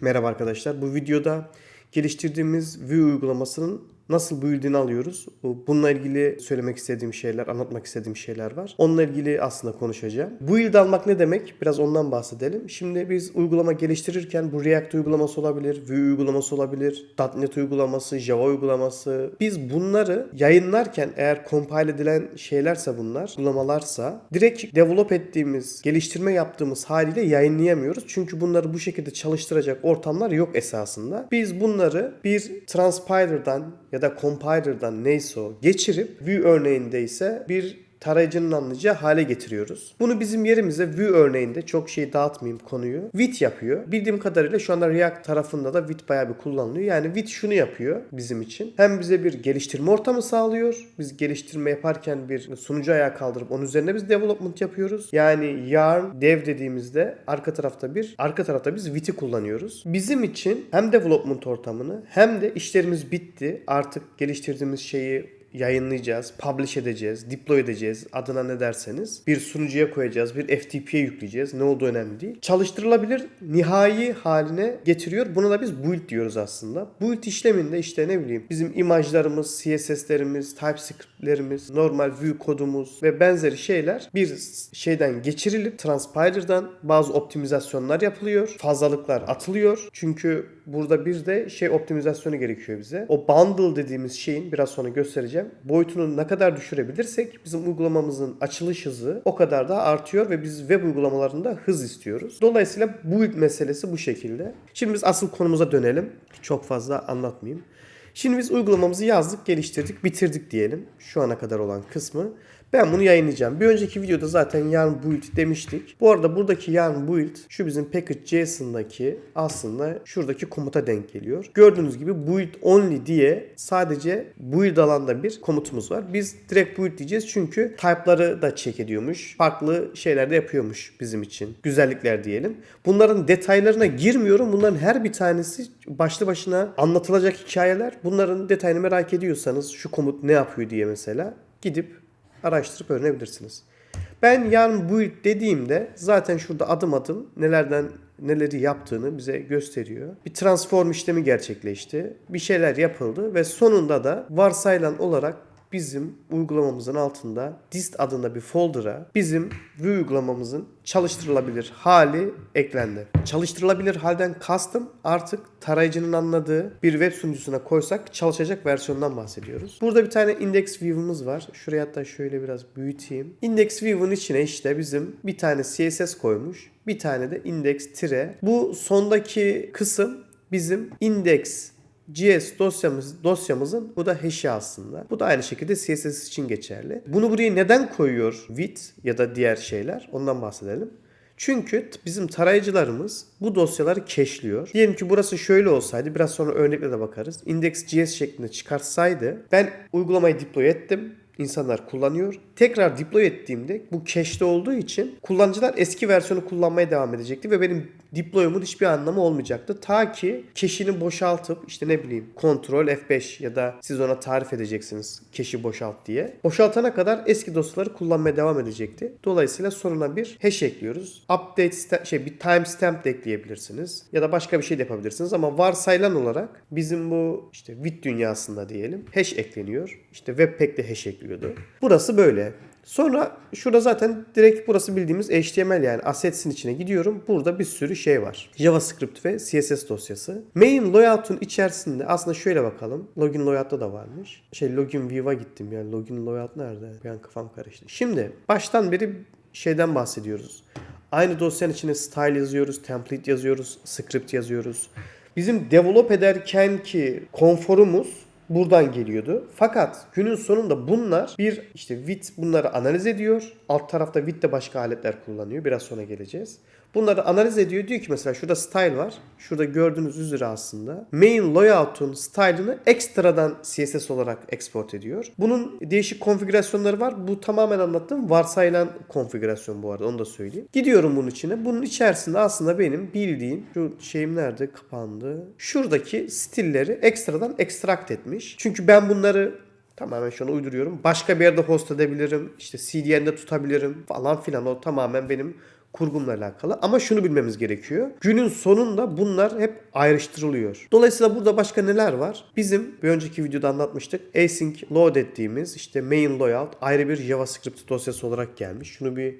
Merhaba arkadaşlar. Bu videoda geliştirdiğimiz Vue uygulamasının nasıl büyüdüğünü alıyoruz. Bununla ilgili söylemek istediğim şeyler, anlatmak istediğim şeyler var. Onunla ilgili aslında konuşacağım. Build almak ne demek? Biraz ondan bahsedelim. Şimdi biz uygulama geliştirirken bu React uygulaması olabilir, Vue uygulaması olabilir, .NET uygulaması, Java uygulaması. Biz bunları yayınlarken eğer compile edilen şeylerse bunlar, uygulamalarsa direkt develop ettiğimiz, geliştirme yaptığımız haliyle yayınlayamıyoruz. Çünkü bunları bu şekilde çalıştıracak ortamlar yok esasında. Biz bunları bir transpiler'dan ya da compiler'dan neyse o geçirip Vue örneğinde ise bir tarayıcının anlayacağı hale getiriyoruz. Bunu bizim yerimize Vue örneğinde çok şey dağıtmayayım konuyu. Vite yapıyor. Bildiğim kadarıyla şu anda React tarafında da Vite bayağı bir kullanılıyor. Yani Vite şunu yapıyor bizim için. Hem bize bir geliştirme ortamı sağlıyor. Biz geliştirme yaparken bir sunucu ayağa kaldırıp onun üzerine biz development yapıyoruz. Yani yarn dev dediğimizde arka tarafta bir arka tarafta biz Vite'i kullanıyoruz. Bizim için hem development ortamını hem de işlerimiz bitti. Artık geliştirdiğimiz şeyi yayınlayacağız, publish edeceğiz, deploy edeceğiz adına ne derseniz. Bir sunucuya koyacağız, bir FTP'ye yükleyeceğiz. Ne olduğu önemli değil. Çalıştırılabilir nihai haline getiriyor. Buna da biz build diyoruz aslında. Build işleminde işte ne bileyim bizim imajlarımız, CSS'lerimiz, TypeScript'lerimiz, normal Vue kodumuz ve benzeri şeyler bir şeyden geçirilip transpiler'dan bazı optimizasyonlar yapılıyor. Fazlalıklar atılıyor. Çünkü burada bir de şey optimizasyonu gerekiyor bize. O bundle dediğimiz şeyin biraz sonra göstereceğim. Boyutunu ne kadar düşürebilirsek bizim uygulamamızın açılış hızı o kadar da artıyor ve biz web uygulamalarında hız istiyoruz. Dolayısıyla build meselesi bu şekilde. Şimdi biz asıl konumuza dönelim. Çok fazla anlatmayayım. Şimdi biz uygulamamızı yazdık, geliştirdik, bitirdik diyelim. Şu ana kadar olan kısmı. Ben bunu yayınlayacağım. Bir önceki videoda zaten yarn build demiştik. Bu arada buradaki yarn build şu bizim package.json'daki aslında şuradaki komuta denk geliyor. Gördüğünüz gibi build only diye sadece build alanda bir komutumuz var. Biz direkt build diyeceğiz çünkü type'ları da check ediyormuş. Farklı şeyler de yapıyormuş bizim için. Güzellikler diyelim. Bunların detaylarına girmiyorum. Bunların her bir tanesi başlı başına anlatılacak hikayeler. Bunların detayını merak ediyorsanız şu komut ne yapıyor diye mesela gidip araştırıp öğrenebilirsiniz. Ben yarın build dediğimde zaten şurada adım adım nelerden neleri yaptığını bize gösteriyor. Bir transform işlemi gerçekleşti. Bir şeyler yapıldı ve sonunda da varsayılan olarak bizim uygulamamızın altında dist adında bir folder'a bizim Vue uygulamamızın çalıştırılabilir hali eklendi. Çalıştırılabilir halden kastım artık tarayıcının anladığı bir web sunucusuna koysak çalışacak versiyondan bahsediyoruz. Burada bir tane index view'umuz var. Şuraya hatta şöyle biraz büyüteyim. Index view'un içine işte bizim bir tane CSS koymuş. Bir tane de index tire. Bu sondaki kısım bizim index GS dosyamız, dosyamızın bu da hash'i aslında. Bu da aynı şekilde CSS için geçerli. Bunu buraya neden koyuyor Vit ya da diğer şeyler? Ondan bahsedelim. Çünkü bizim tarayıcılarımız bu dosyaları cache'liyor. Diyelim ki burası şöyle olsaydı biraz sonra örnekle de bakarız. Index.js şeklinde çıkarsaydı ben uygulamayı deploy ettim insanlar kullanıyor. Tekrar deploy ettiğimde bu cache'de olduğu için kullanıcılar eski versiyonu kullanmaya devam edecekti ve benim deploy'umun hiçbir anlamı olmayacaktı. Ta ki cache'ini boşaltıp işte ne bileyim Ctrl F5 ya da siz ona tarif edeceksiniz cache'i boşalt diye. Boşaltana kadar eski dosyaları kullanmaya devam edecekti. Dolayısıyla sonuna bir hash ekliyoruz. Update şey bir timestamp de ekleyebilirsiniz ya da başka bir şey de yapabilirsiniz ama varsayılan olarak bizim bu işte Vite dünyasında diyelim hash ekleniyor. İşte Webpack'te hash ekliyordu. Burası böyle. Sonra şurada zaten direkt burası bildiğimiz HTML yani assets'in içine gidiyorum. Burada bir sürü şey var. JavaScript ve CSS dosyası. Main layout'un içerisinde aslında şöyle bakalım. Login layout'ta da varmış. Şey login view'a gittim yani login layout nerede? Bir an kafam karıştı. Şimdi baştan beri şeyden bahsediyoruz. Aynı dosyanın içine style yazıyoruz, template yazıyoruz, script yazıyoruz. Bizim develop ederken ki konforumuz buradan geliyordu. Fakat günün sonunda bunlar bir işte Vit bunları analiz ediyor. Alt tarafta Vit de başka aletler kullanıyor. Biraz sonra geleceğiz. Bunları analiz ediyor. Diyor ki mesela şurada style var. Şurada gördüğünüz üzere aslında main layout'un style'ını ekstradan CSS olarak export ediyor. Bunun değişik konfigürasyonları var. Bu tamamen anlattığım varsayılan konfigürasyon bu arada onu da söyleyeyim. Gidiyorum bunun içine. Bunun içerisinde aslında benim bildiğim şu şeyim nerede kapandı. Şuradaki stilleri ekstradan extract etmiş. Çünkü ben bunları Tamamen şu uyduruyorum. Başka bir yerde host edebilirim. İşte CDN'de tutabilirim falan filan. O tamamen benim kurgumla alakalı. Ama şunu bilmemiz gerekiyor. Günün sonunda bunlar hep ayrıştırılıyor. Dolayısıyla burada başka neler var? Bizim bir önceki videoda anlatmıştık. Async load ettiğimiz işte main loadout ayrı bir JavaScript dosyası olarak gelmiş. Şunu bir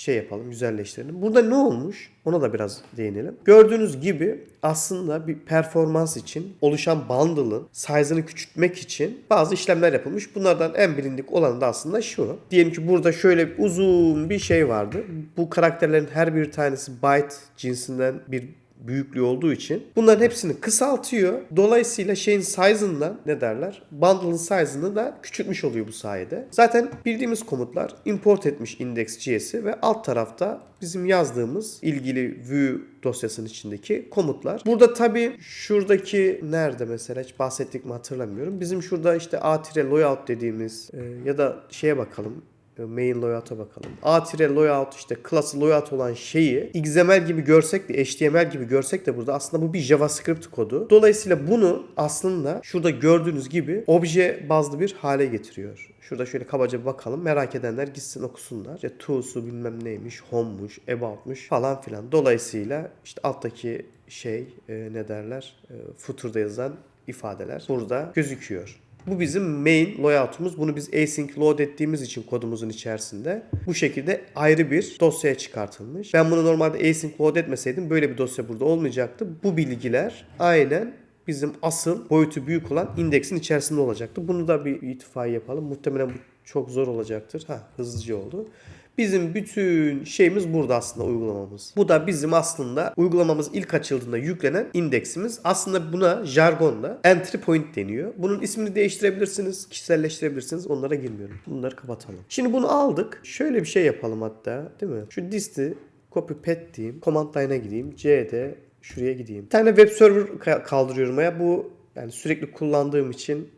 şey yapalım, güzelleştirelim. Burada ne olmuş? Ona da biraz değinelim. Gördüğünüz gibi aslında bir performans için oluşan bundle'ın size'ını küçültmek için bazı işlemler yapılmış. Bunlardan en bilindik olan da aslında şu. Diyelim ki burada şöyle uzun bir şey vardı. Bu karakterlerin her bir tanesi byte cinsinden bir büyüklüğü olduğu için bunların hepsini kısaltıyor. Dolayısıyla şeyin size'ından ne derler? Bundle'ın size'ını da küçültmüş oluyor bu sayede. Zaten bildiğimiz komutlar import etmiş index.js'i ve alt tarafta bizim yazdığımız ilgili view dosyasının içindeki komutlar. Burada tabi şuradaki nerede mesela hiç bahsettik mi hatırlamıyorum. Bizim şurada işte a-loadout dediğimiz e, ya da şeye bakalım main loadout'a bakalım. A-loadout işte klası loadout olan şeyi XML gibi görsek de HTML gibi görsek de burada aslında bu bir JavaScript kodu. Dolayısıyla bunu aslında şurada gördüğünüz gibi obje bazlı bir hale getiriyor. Şurada şöyle kabaca bakalım. Merak edenler gitsin okusunlar. İşte to'su bilmem neymiş, home'muş, about'muş falan filan. Dolayısıyla işte alttaki şey e, ne derler? E, footer'da yazan ifadeler burada gözüküyor. Bu bizim main loadout'umuz. Bunu biz async load ettiğimiz için kodumuzun içerisinde bu şekilde ayrı bir dosyaya çıkartılmış. Ben bunu normalde async load etmeseydim böyle bir dosya burada olmayacaktı. Bu bilgiler aynen bizim asıl boyutu büyük olan indeksin içerisinde olacaktı. Bunu da bir itifai yapalım. Muhtemelen bu çok zor olacaktır. Ha hızlıca oldu. Bizim bütün şeyimiz burada aslında uygulamamız. Bu da bizim aslında uygulamamız ilk açıldığında yüklenen indeksimiz. Aslında buna jargonda entry point deniyor. Bunun ismini değiştirebilirsiniz, kişiselleştirebilirsiniz. Onlara girmiyorum. Bunları kapatalım. Şimdi bunu aldık. Şöyle bir şey yapalım hatta değil mi? Şu dist'i copy pet diyeyim. Command line'a gideyim. C'de şuraya gideyim. Bir tane web server kaldırıyorum ya. Bu yani sürekli kullandığım için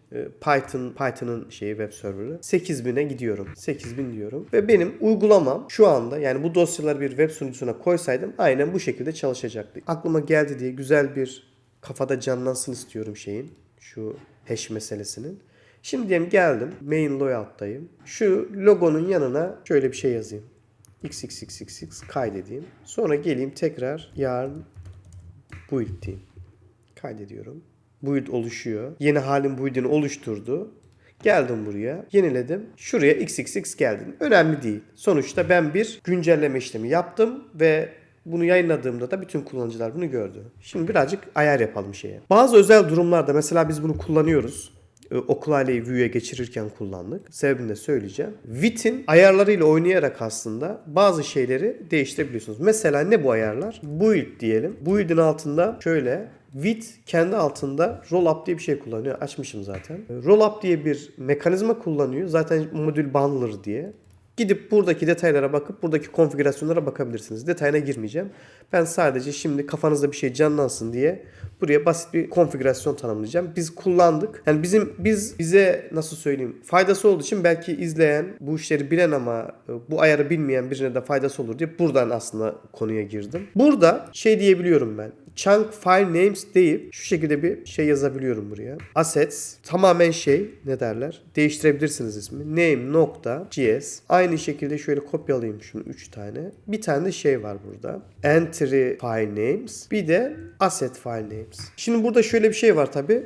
Python Python'ın şeyi web serverı 8000'e gidiyorum. 8000 diyorum ve benim uygulamam şu anda yani bu dosyaları bir web sunucusuna koysaydım aynen bu şekilde çalışacaktı. Aklıma geldi diye güzel bir kafada canlansın istiyorum şeyin şu hash meselesinin. Şimdi diyelim geldim main loadout'tayım. Şu logonun yanına şöyle bir şey yazayım. xxxxx kaydedeyim. Sonra geleyim tekrar yarın build diyeyim. Kaydediyorum build oluşuyor. Yeni halin build'ini oluşturdu. Geldim buraya, yeniledim. Şuraya xxx geldim. Önemli değil. Sonuçta ben bir güncelleme işlemi yaptım ve bunu yayınladığımda da bütün kullanıcılar bunu gördü. Şimdi birazcık ayar yapalım şeye. Bazı özel durumlarda mesela biz bunu kullanıyoruz. Ee, okul aileyi Vue'ye geçirirken kullandık. Sebebini de söyleyeceğim. Vit'in ayarlarıyla oynayarak aslında bazı şeyleri değiştirebiliyorsunuz. Mesela ne bu ayarlar? Build diyelim. Build'in altında şöyle Vit kendi altında rollup diye bir şey kullanıyor. Açmışım zaten. Rollup diye bir mekanizma kullanıyor. Zaten modül bundler diye. Gidip buradaki detaylara bakıp buradaki konfigürasyonlara bakabilirsiniz. Detayına girmeyeceğim. Ben sadece şimdi kafanızda bir şey canlansın diye buraya basit bir konfigürasyon tanımlayacağım. Biz kullandık. Yani bizim biz bize nasıl söyleyeyim faydası olduğu için belki izleyen, bu işleri bilen ama e, bu ayarı bilmeyen birine de faydası olur diye buradan aslında konuya girdim. Burada şey diyebiliyorum ben chunk file names deyip şu şekilde bir şey yazabiliyorum buraya. Assets tamamen şey ne derler? Değiştirebilirsiniz ismi. Name nokta gs. Aynı şekilde şöyle kopyalayayım şunu 3 tane. Bir tane de şey var burada. Entry file names. Bir de asset file names. Şimdi burada şöyle bir şey var tabi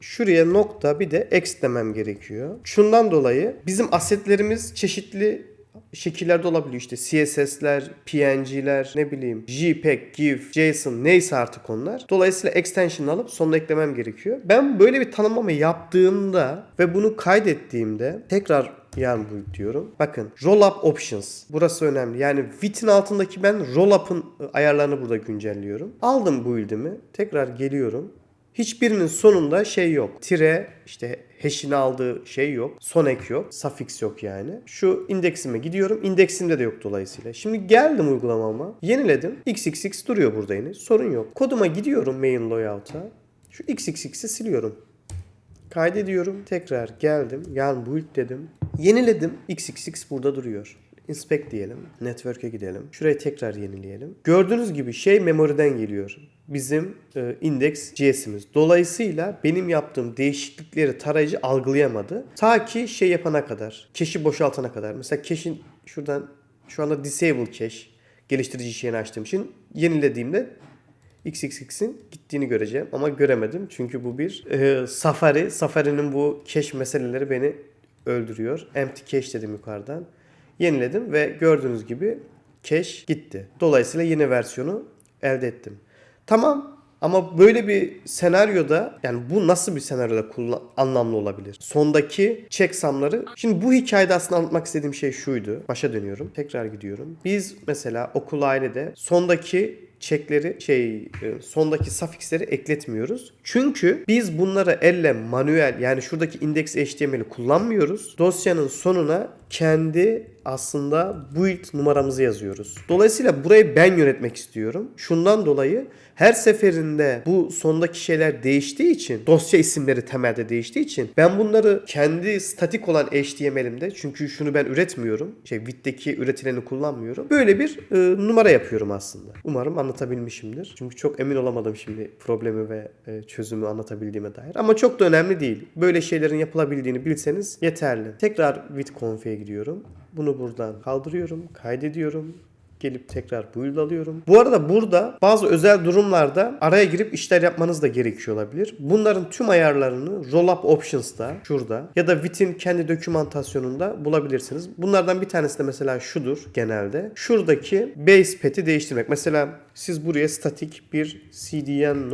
şuraya nokta bir de x demem gerekiyor. Şundan dolayı bizim asetlerimiz çeşitli şekillerde olabiliyor. İşte CSS'ler, PNG'ler, ne bileyim JPEG, GIF, JSON neyse artık onlar. Dolayısıyla extension alıp sonuna eklemem gerekiyor. Ben böyle bir tanımlama yaptığımda ve bunu kaydettiğimde tekrar yan bu diyorum. Bakın rollup options. Burası önemli. Yani Vit'in altındaki ben rollup'ın ayarlarını burada güncelliyorum. Aldım bu build'imi. Tekrar geliyorum. Hiçbirinin sonunda şey yok. Tire işte hash'ini aldığı şey yok. Son ek yok. Suffix yok yani. Şu indeksime gidiyorum. İndeksimde de yok dolayısıyla. Şimdi geldim uygulamama. Yeniledim. xxx duruyor burada yine. Sorun yok. Koduma gidiyorum main loadout'a. Şu xxx'i siliyorum. Kaydediyorum. Tekrar geldim. Yarn build dedim. Yeniledim. xxx burada duruyor. Inspect diyelim. Network'e gidelim. Şurayı tekrar yenileyelim. Gördüğünüz gibi şey memoriden geliyor bizim e, index JS'imiz. Dolayısıyla benim yaptığım değişiklikleri tarayıcı algılayamadı. Ta ki şey yapana kadar, cache'i boşaltana kadar. Mesela cache'in şuradan şu anda disable cache. geliştirici şeyini açtığım için yenilediğimde XXX'in gittiğini göreceğim ama göremedim. Çünkü bu bir e, Safari. Safari'nin bu cache meseleleri beni öldürüyor. Empty cache dedim yukarıdan. Yeniledim ve gördüğünüz gibi cache gitti. Dolayısıyla yeni versiyonu elde ettim. Tamam ama böyle bir senaryoda yani bu nasıl bir senaryoda kullan- anlamlı olabilir? Sondaki checksamları şimdi bu hikayede aslında anlatmak istediğim şey şuydu. Başa dönüyorum. Tekrar gidiyorum. Biz mesela okul ailede sondaki çekleri şey e, sondaki suffixleri ekletmiyoruz. Çünkü biz bunları elle manuel yani şuradaki index HTML'i kullanmıyoruz. Dosyanın sonuna kendi aslında build numaramızı yazıyoruz. Dolayısıyla burayı ben yönetmek istiyorum. Şundan dolayı her seferinde bu sondaki şeyler değiştiği için dosya isimleri temelde değiştiği için ben bunları kendi statik olan HTML'imde çünkü şunu ben üretmiyorum. Şey Vit'teki üretileni kullanmıyorum. Böyle bir e, numara yapıyorum aslında. Umarım anlatabilmişimdir. Çünkü çok emin olamadım şimdi problemi ve e, çözümü anlatabildiğime dair. Ama çok da önemli değil. Böyle şeylerin yapılabildiğini bilseniz yeterli. Tekrar Vit.conf'e gidiyorum. Bunu buradan kaldırıyorum, kaydediyorum gelip tekrar build alıyorum. Bu arada burada bazı özel durumlarda araya girip işler yapmanız da gerekiyor olabilir. Bunların tüm ayarlarını Rollup Options'ta şurada ya da Vit'in kendi dokümantasyonunda bulabilirsiniz. Bunlardan bir tanesi de mesela şudur genelde. Şuradaki base pet'i değiştirmek. Mesela siz buraya statik bir cdn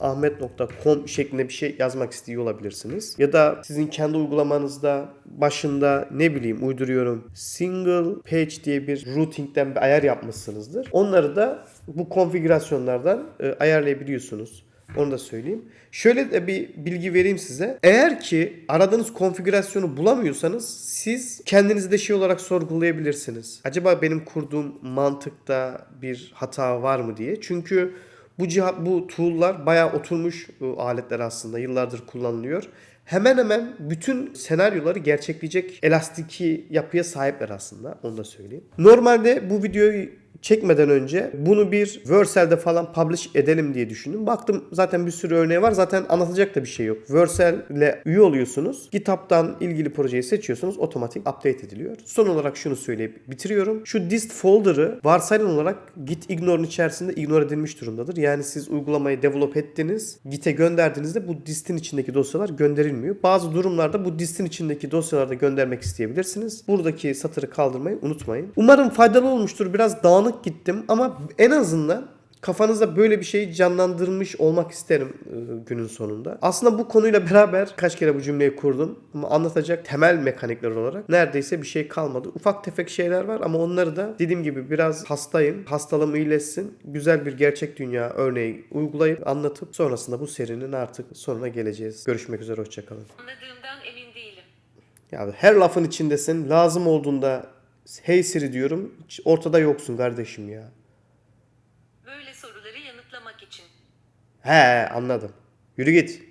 ahmet.com şeklinde bir şey yazmak istiyor olabilirsiniz. Ya da sizin kendi uygulamanızda başında ne bileyim uyduruyorum single page diye bir routing'den bir ayar yapmışsınızdır. Onları da bu konfigürasyonlardan e, ayarlayabiliyorsunuz. Onu da söyleyeyim. Şöyle de bir bilgi vereyim size. Eğer ki aradığınız konfigürasyonu bulamıyorsanız siz kendinizi de şey olarak sorgulayabilirsiniz. Acaba benim kurduğum mantıkta bir hata var mı diye. Çünkü bu cihat, bu tool'lar bayağı oturmuş aletler aslında. Yıllardır kullanılıyor. Hemen hemen bütün senaryoları gerçekleyecek elastiki yapıya sahipler aslında. Onu da söyleyeyim. Normalde bu videoyu çekmeden önce bunu bir Vercel'de falan publish edelim diye düşündüm. Baktım zaten bir sürü örneği var. Zaten anlatacak da bir şey yok. Vercel ile üye oluyorsunuz. GitHub'dan ilgili projeyi seçiyorsunuz. Otomatik update ediliyor. Son olarak şunu söyleyip bitiriyorum. Şu dist folder'ı varsayılan olarak git ignore'un içerisinde ignore edilmiş durumdadır. Yani siz uygulamayı develop ettiniz. Git'e gönderdiğinizde bu distin içindeki dosyalar gönderilmiyor. Bazı durumlarda bu distin içindeki dosyaları da göndermek isteyebilirsiniz. Buradaki satırı kaldırmayı unutmayın. Umarım faydalı olmuştur. Biraz dağınık gittim ama en azından kafanızda böyle bir şeyi canlandırmış olmak isterim e, günün sonunda. Aslında bu konuyla beraber kaç kere bu cümleyi kurdum ama anlatacak temel mekanikler olarak neredeyse bir şey kalmadı. Ufak tefek şeyler var ama onları da dediğim gibi biraz hastayım. Hastalığım iyileşsin. Güzel bir gerçek dünya örneği uygulayıp anlatıp sonrasında bu serinin artık sonuna geleceğiz. Görüşmek üzere hoşçakalın. Anladığımdan emin değilim. Ya her lafın içindesin. Lazım olduğunda hey Siri diyorum. Ortada yoksun kardeşim ya. Böyle soruları yanıtlamak için. He anladım. Yürü git.